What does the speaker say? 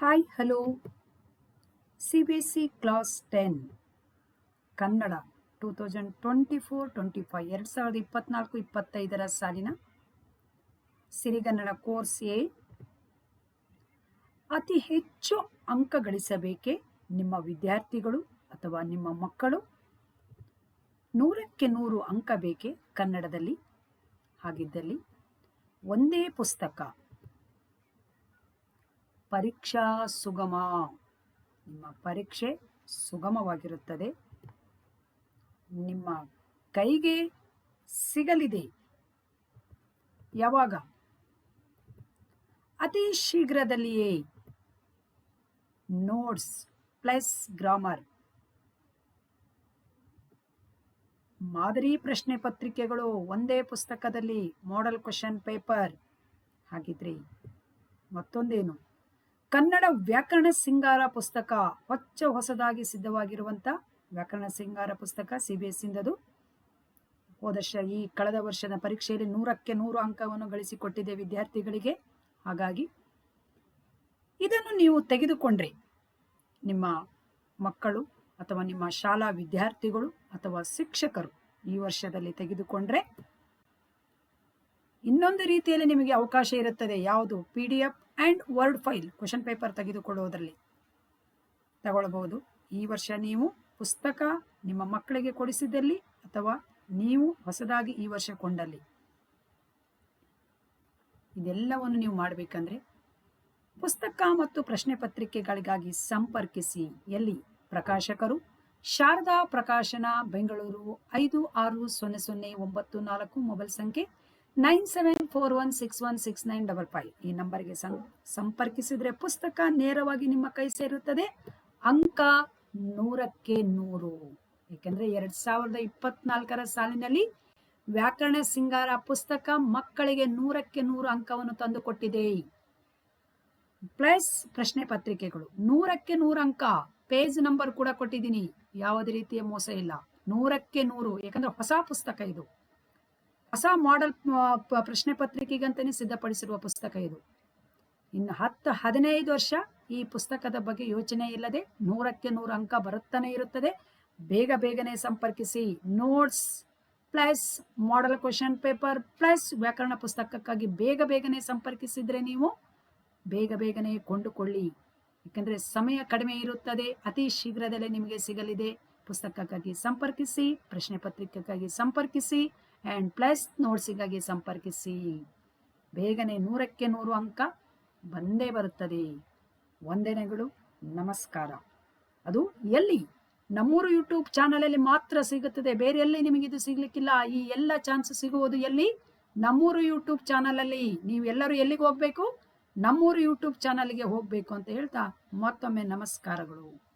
Hi hello C B S C class ten Kannada two thousand twenty four twenty five ಎರಡು ಸಾವಿರದ ಇಪ್ಪತ್ನಾಲ್ಕು, ಇಪ್ಪತ್ತೈದರ ಸಾಲಿನ ಸಿರಿಗನ್ನಡ ಕೋರ್ಸ್ ಎ ಅತಿ ಹೆಚ್ಚು ಅಂಕ ಗಳಿಸಬೇಕೆ ನಿಮ್ಮ ವಿದ್ಯಾರ್ಥಿಗಳು ಅಥವಾ ನಿಮ್ಮ ಮಕ್ಕಳು? ನೂರಕ್ಕೆ ನೂರು ಅಂಕ ಬೇಕೆ ಕನ್ನಡದಲ್ಲಿ? ಹಾಗಿದ್ದಲ್ಲಿ ಒಂದೇ ಪುಸ್ತಕ. ಪರೀಕ್ಷಾ ಸುಗಮ. ನಿಮ್ಮ ಪರೀಕ್ಷೆ ಸುಗಮವಾಗಿರುತ್ತದೆ. ನಿಮ್ಮ ಕೈಗೆ ಸಿಗಲಿದೆ. ಯಾವಾಗ? ಅತಿ ಶೀಘ್ರದಲ್ಲಿಯೇ. Notes plus grammar. ಮಾದರಿ ಪ್ರಶ್ನೆ ಪತ್ರಿಕೆಗಳು ಒಂದೇ ಪುಸ್ತಕದಲ್ಲಿ ಮಾಡೆಲ್ ಕ್ವಶನ್ ಪೇಪರ್ ಹಾಕಿದ್ರಿ ಮತ್ತೊಂದೇನು? ಕನ್ನಡ ವ್ಯಾಕರಣ ಸಿಂಗಾರ ಪುಸ್ತಕ, ಹೊಚ್ಚ ಹೊಸದಾಗಿ ಸಿದ್ಧವಾಗಿರುವಂಥ ವ್ಯಾಕರಣ ಸಿಂಗಾರ ಪುಸ್ತಕ ಸಿ ಬಿ ಎಸ್ ಇಂದದು ಹೋದ ಈ ಕಳೆದ ವರ್ಷದ ಪರೀಕ್ಷೆಯಲ್ಲಿ ನೂರಕ್ಕೆ ನೂರು ಅಂಕವನ್ನು ಗಳಿಸಿಕೊಟ್ಟಿದೆ ವಿದ್ಯಾರ್ಥಿಗಳಿಗೆ. ಹಾಗಾಗಿ ಇದನ್ನು ನೀವು ತೆಗೆದುಕೊಂಡ್ರೆ ನಿಮ್ಮ ಮಕ್ಕಳು ಅಥವಾ ನಿಮ್ಮ ಶಾಲಾ ವಿದ್ಯಾರ್ಥಿಗಳು ಅಥವಾ ಶಿಕ್ಷಕರು ಈ ವರ್ಷದಲ್ಲಿ ತೆಗೆದುಕೊಂಡ್ರೆ ಇನ್ನೊಂದು ರೀತಿಯಲ್ಲಿ ನಿಮಗೆ ಅವಕಾಶ ಇರುತ್ತದೆ. ಯಾವುದು? P D F and word file question paper ತೆಗೆದುಕೊಳ್ಳುವುದರಲ್ಲಿ. ತಗೊಳ್ಬಹುದು. ಈ ವರ್ಷ ನೀವು ಪುಸ್ತಕ ನಿಮ್ಮ ಮಕ್ಕಳಿಗೆ ಕೊಡಿಸಿದಲ್ಲಿ ಅಥವಾ ನೀವು ಹೊಸದಾಗಿ ಈ ವರ್ಷ ಕೊಂಡಲ್ಲಿ? ಇದೆಲ್ಲವನ್ನು ನೀವು ಮಾಡಬೇಕಂದ್ರೆ ಪುಸ್ತಕ ಮತ್ತು ಪ್ರಶ್ನೆ ಪತ್ರಿಕೆಗಳಿಗಾಗಿ ಸಂಪರ್ಕಿಸಿ. ಎಲ್ಲಿ? ಪ್ರಕಾಶಕರು, ಶಾರದಾ ಪ್ರಕಾಶನ, ಬೆಂಗಳೂರು ಐದು ಆರು ಸೊನ್ನೆ ಸೊನ್ನೆ ಒಂಬತ್ತು ನಾಲ್ಕು ಮೊಬೈಲ್ ಸಂಖ್ಯೆ nine seven four one six one six nine double five ಈ ನಂಬರ್ಗೆ ಸಂಪರ್ಕಿಸಿದ್ರೆ ಪುಸ್ತಕ ನೇರವಾಗಿ ನಿಮ್ಮ ಕೈ ಸೇರುತ್ತದೆ. ಅಂಕ ನೂರಕ್ಕೆ ನೂರು. ಏಕೆಂದ್ರೆ ಎರಡ್ ಸಾವಿರದ ಇಪ್ಪತ್ನಾಲ್ಕರ ಸಾಲಿನಲ್ಲಿ ವ್ಯಾಕರಣ ಸಿಂಗಾರ ಪುಸ್ತಕ ಮಕ್ಕಳಿಗೆ ನೂರಕ್ಕೆ ನೂರು ಅಂಕವನ್ನು ತಂದುಕೊಟ್ಟಿದೆ. ಪ್ಲಸ್ ಪ್ರಶ್ನೆ ಪತ್ರಿಕೆಗಳು. ನೂರಕ್ಕೆ ನೂರು ಅಂಕ. ಪೇಜ್ ನಂಬರ್ ಕೂಡ ಕೊಟ್ಟಿದ್ದೀನಿ. ಯಾವುದೇ ರೀತಿಯ ಮೋಸ ಇಲ್ಲ. ನೂರಕ್ಕೆ ನೂರು. ಯಾಕಂದ್ರೆ ಹೊಸ ಪುಸ್ತಕ ಇದು. ಹೊಸ ಮಾಡೆಲ್ ಪ್ರಶ್ನೆ ಪತ್ರಿಕೆಗಂತಾನೆ ಸಿದ್ಧಪಡಿಸಿರುವ ಪುಸ್ತಕ ಇದು. ಇನ್ನು ಹತ್ತು, ಹದಿನೈದು ವರ್ಷ ಈ ಪುಸ್ತಕದ ಬಗ್ಗೆ ಯೋಚನೆ ಇಲ್ಲದೆ ನೂರಕ್ಕೆ ನೂರು ಅಂಕ ಬರುತ್ತಾನೆ ಇರುತ್ತದೆ. ಬೇಗ ಬೇಗನೆ ಸಂಪರ್ಕಿಸಿ notes plus model question paper plus ವ್ಯಾಕರಣ ಪುಸ್ತಕಕ್ಕಾಗಿ ಬೇಗ ಬೇಗನೆ ಸಂಪರ್ಕಿಸಿದ್ರೆ ನೀವು ಬೇಗ ಬೇಗನೆ ಕೊಂಡುಕೊಳ್ಳಿ. ಯಾಕಂದ್ರೆ ಸಮಯ ಕಡಿಮೆ ಇರುತ್ತದೆ, ಅತಿ ಶೀಘ್ರದಲ್ಲೇ ನಿಮಗೆ ಸಿಗಲಿದೆ. ಪುಸ್ತಕಕ್ಕಾಗಿ ಸಂಪರ್ಕಿಸಿ, ಪ್ರಶ್ನೆ ಪತ್ರಿಕೆಗಾಗಿ ಸಂಪರ್ಕಿಸಿ. ಆ್ಯಂಡ್ ಪ್ಲಸ್ ನೋಟ್ಸಿಗಾಗಿ ಸಂಪರ್ಕಿಸಿ. ಬೇಗನೆ ನೂರಕ್ಕೆ ನೂರು ಅಂಕ ಬಂದೇ ಬರುತ್ತದೆ. ವಂದನೆಗಳು. ನಮಸ್ಕಾರ. ಅದು ಎಲ್ಲಿ? ನಮ್ಮೂರು ಯೂಟ್ಯೂಬ್ ಚಾನಲಲ್ಲಿ ಮಾತ್ರ ಸಿಗುತ್ತದೆ. ಬೇರೆ ಎಲ್ಲಿ ಇದು ಸಿಗ್ಲಿಕ್ಕಿಲ್ಲ? ಈ ಎಲ್ಲ ಚಾನ್ಸ್ ಸಿಗುವುದು ಎಲ್ಲಿ? ನಮ್ಮೂರು ಯೂಟ್ಯೂಬ್ ಚಾನಲಲ್ಲಿ. ನೀವು ಎಲ್ಲರೂ ಎಲ್ಲಿಗೆ ಹೋಗ್ಬೇಕು? ನಮ್ಮೂರು ಯೂಟ್ಯೂಬ್ ಚಾನಲ್ಗೆ ಹೋಗಬೇಕು ಅಂತ ಹೇಳ್ತಾ ಮತ್ತೊಮ್ಮೆ ನಮಸ್ಕಾರಗಳು.